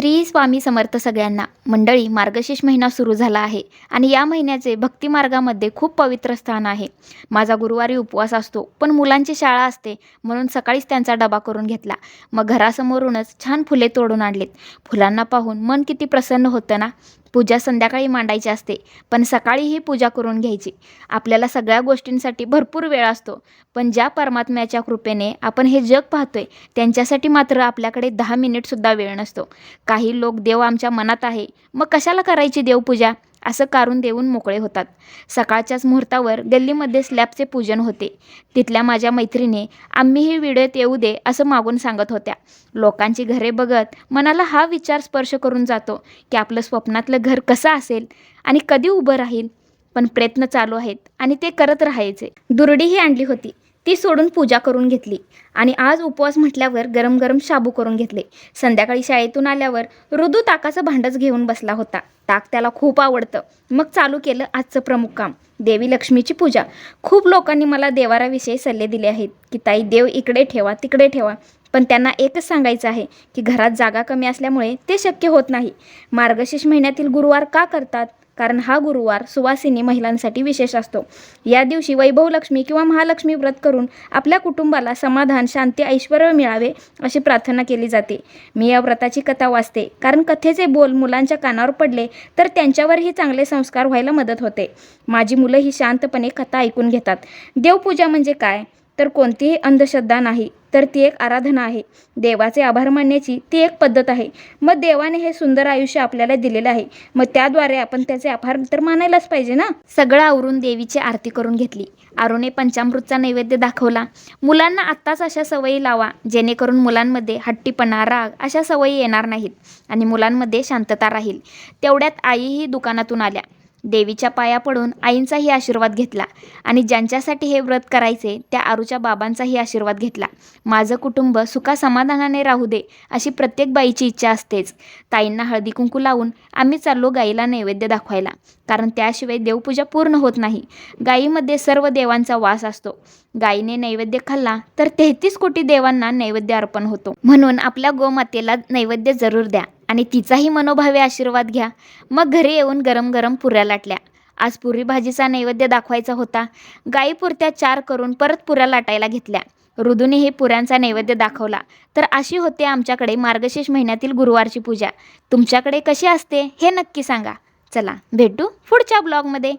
श्री स्वामी समर्थ सगळ्यांना मंडळी मार्गशीर्ष महिना सुरू झाला आहे आणि या महिन्याचे भक्ती मार्गामध्ये खूप पवित्र स्थान आहे. माझा गुरुवारी उपवास असतो पण मुलांची शाळा असते म्हणून सकाळीच त्यांचा डबा करून घेतला. मग घरासमोरूनच छान फुले तोडून आणलीत. फुलांना पाहून मन किती प्रसन्न होतं ना? पूजा संध्याकाळी मांडायची असते पण सकाळी ही पूजा करून घ्यायची. आपल्याला सगळ्या गोष्टींसाठी भरपूर वेळ असतो पण ज्या परमात्म्याच्या कृपेने आपण हे जग पाहतोय त्यांच्यासाठी मात्र आपल्याकडे दहा मिनिटसुद्धा वेळ नसतो. काही लोक देव आमच्या मनात आहे मग कशाला करायची देवपूजा? असं कारून देऊन मोकळे होतात. सकाळच्याच मुहूर्तावर गल्लीमध्ये स्लॅबचे पूजन होते. तिथल्या माझ्या मैत्रिणी आम्हीही व्हिडिओत येऊ दे असं मागून सांगत होत्या. लोकांची घरे बघत मनाला हा विचार स्पर्श करून जातो की आपलं स्वप्नातलं घर कसं असेल आणि कधी उभं राहील. पण प्रयत्न चालू आहेत आणि ते करत राहायचे. दुरडीही आणली होती. ती सोडून पूजा करून घेतली. आणि आज उपवास म्हटल्यावर गरम गरम शाबू करून घेतले. संध्याकाळी शाळेतून आल्यावर ऋदू ताकाचं भांडच घेऊन बसला होता. ताक त्याला खूप आवडतं. मग चालू केलं आजचं प्रमुख काम. देवी लक्ष्मीची पूजा. खूप लोकांनी मला देवाराविषयी सल्ले दिले आहेत की ताई देव इकडे ठेवा तिकडे ठेवा. पण त्यांना एकच सांगायचं आहे की घरात जागा कमी असल्यामुळे ते शक्य होत नाही. मार्गशीर्ष महिन्यातील गुरुवार का करतात? कारण हा गुरुवार सुवासिनी महिलांसाठी विशेष असतो. या दिवशी वैभवलक्ष्मी किंवा महालक्ष्मी व्रत करून आपल्या कुटुंबाला समाधान शांती ऐश्वर मिळावे अशी प्रार्थना केली जाते. मी या व्रताची कथा वाचते. कारण कथेचे बोल मुलांच्या कानावर पडले तर त्यांच्यावरही चांगले संस्कार व्हायला मदत होते. माझी मुलं ही शांतपणे कथा ऐकून घेतात. देवपूजा म्हणजे काय? तर कोणतीही अंधश्रद्धा नाही तर ती एक आराधना आहे. देवाचे आभार मानण्याची ती एक पद्धत आहे. मग देवाने हे सुंदर आयुष्य आपल्याला दिलेलं आहे. मग त्याद्वारे आपण त्याचे आभार तर मानायलाच पाहिजे ना? सगळं आवरून देवीची आरती करून घेतली. आरोने पंचामृतचा नैवेद्य दाखवला. मुलांना आत्ताच अशा सवयी लावा जेणेकरून मुलांमध्ये हट्टीपणा राग अशा सवयी येणार नाहीत आणि मुलांमध्ये शांतता राहील. तेवढ्यात आईही दुकानातून आल्या. देवीच्या पाया पडून आईंचाही आशीर्वाद घेतला आणि ज्यांच्यासाठी हे व्रत करायचे त्या आरूच्या बाबांचाही आशीर्वाद घेतला. माझं कुटुंब सुखा समाधानाने राहू दे अशी प्रत्येक बाईची इच्छा असतेच. ताईंना हळदी कुंकू लावून आम्ही चाललो गाईला नैवेद्य दाखवायला. कारण त्याशिवाय देवपूजा पूर्ण होत नाही. गाईमध्ये सर्व देवांचा वास असतो. गाईने नैवेद्य खाल्ला तर तेहतीस कोटी देवांना नैवेद्य अर्पण होतो. म्हणून आपल्या गोमातेला नैवेद्य जरूर द्या. आणि तिचाही मनोभावे आशीर्वाद घ्या. मग घरी येऊन गरम गरम पुऱ्या लाटल्या. आज पुरी भाजीचा नैवेद्य दाखवायचा होता. गाई पुरत्या चार करून परत पुऱ्या लाटायला घेतल्या. ऋदूने हे पुऱ्यांचा नैवेद्य दाखवला. तर अशी होते आमच्याकडे मार्गशीर्ष महिन्यातील गुरुवारची पूजा. तुमच्याकडे कशी असते हे नक्की सांगा. चला भेटू पुढच्या ब्लॉगमध्ये.